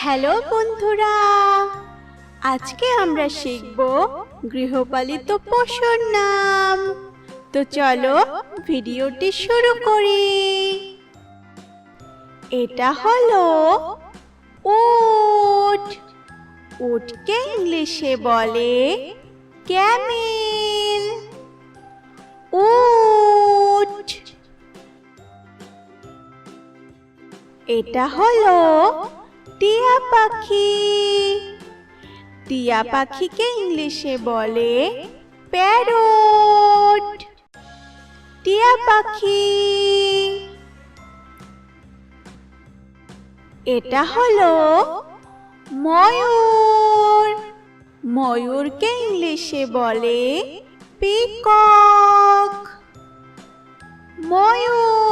Hello বন্ধুরা, আজকে আমরা শিখব গৃহপালিত পশুর নাম। তো চলো ভিডিওটি শুরু করি। এটা হলো উট। উটকে ইংলিশে বলে ক্যামেল। উট। এটা হলো টিয়া পাখি। টিয়া পাখিকে ইংলিশে বলে প্যারট। টিয়া পাখি। এটা হলো ময়ূর। ময়ূরকে ইংলিশে বলে পিকক। ময়ূর।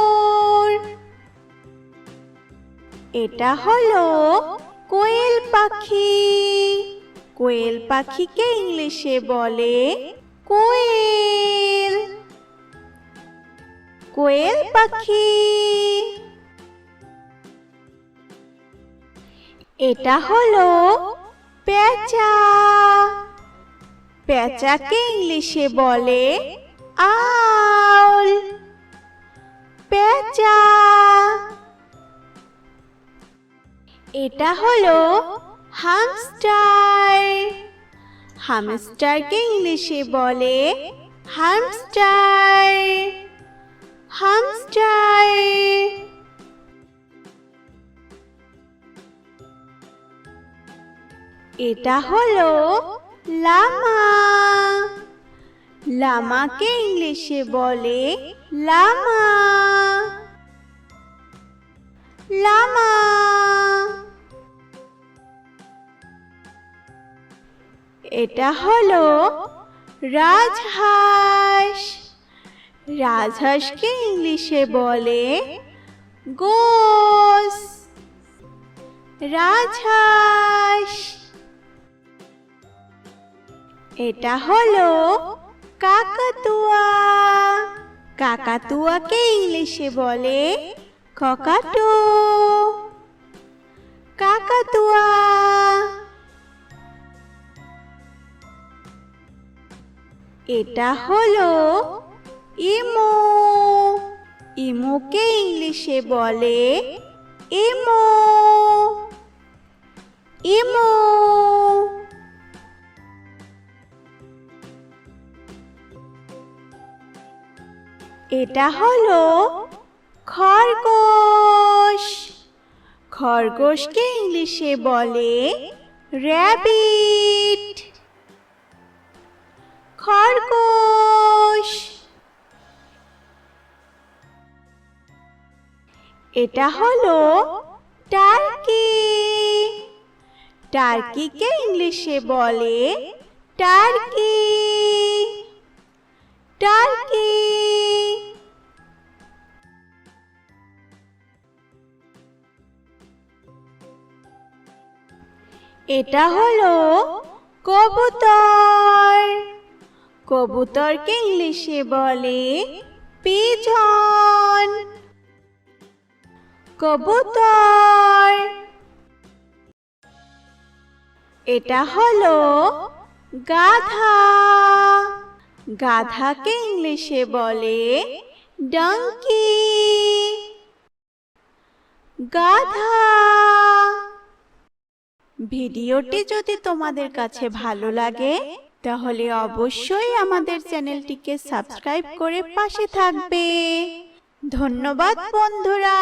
এটা হলো কোয়েল পাখি। কোয়েল পাখিকে ইংলিশে বলে কোয়েল। কোয়েল পাখি। এটা হলো পেঁচা পেঁচাকে ইংলিশে বলে আউল। পেঁচা এটা হলো হামস্টার হামস্টারকে ইংলিশে বলে হামস্টার হামস্টার এটা হলো লামা লামাকে ইংলিশে বলে লামা লামা এটা হলো রাজহাঁস। রাজহাঁসকে ইংলিশে বলে গোস। রাজহাঁস। এটা হলো কাকাতুয়া। কাকাতুয়াকে ইংলিশে বলে ককাটো। কাকাতুয়া এটা হলো ইমো। ইমোকে ইংলিশে বলে ইমো। ইমো। এটা হলো খরগোশ। খরগোশকে ইংলিশে বলে র্যাবিট। খরগোশ। এটা হলো টার্কি। টার্কিকে ইংলিশে বলে টার্কি। টার্কি। এটা হলো কবুতর। কবুতরকে ইংলিশে বলে, পিজন। কবুতর। এটা হলো গাধা। গাধাকে ইংলিশে বলে, ডাঙ্কি। গাধা। ভিডিওটি যদি তোমাদের কাছে ভালো লাগে তাহলে অবশ্যই আমাদের চ্যানেলটিকে সাবস্ক্রাইব করে পাশে থাকবে। ধন্যবাদ বন্ধুরা।